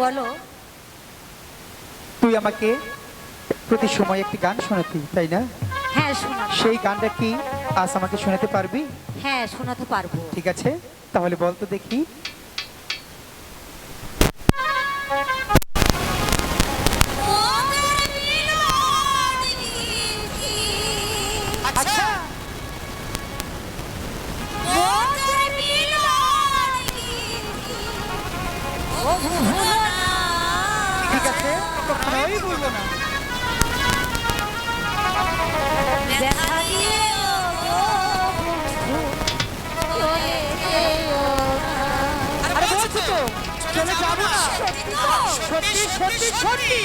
বলো। তুই আমাকে প্রতি সময় একটি গান শোনাতি তাই না? হ্যাঁ শোনাবো। সেই গানটা কি আজ আমাকে শোনাতে পারবি? হ্যাঁ শোনাতে পারব। ঠিক আছে তাহলে বল তো দেখি। ঠিক আছে কখনোই বলব না। আরে বলছি তো চলে যাব না। সত্যি সত্যি সত্যি।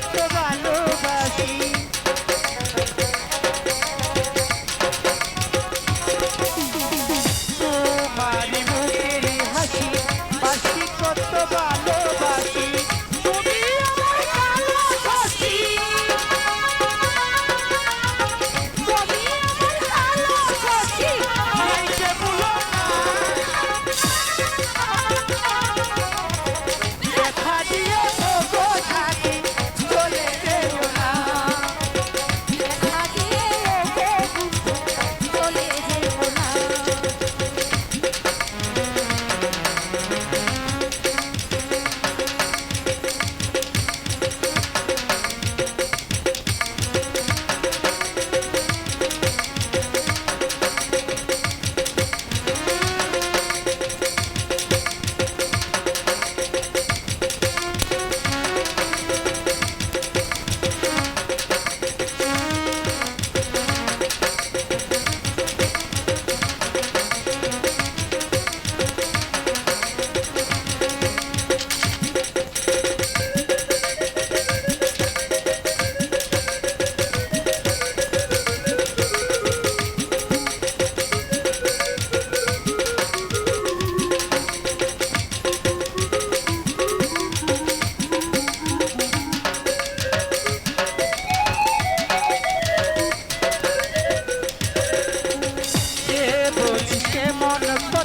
Portugal.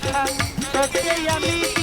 কথা সত্যি আমি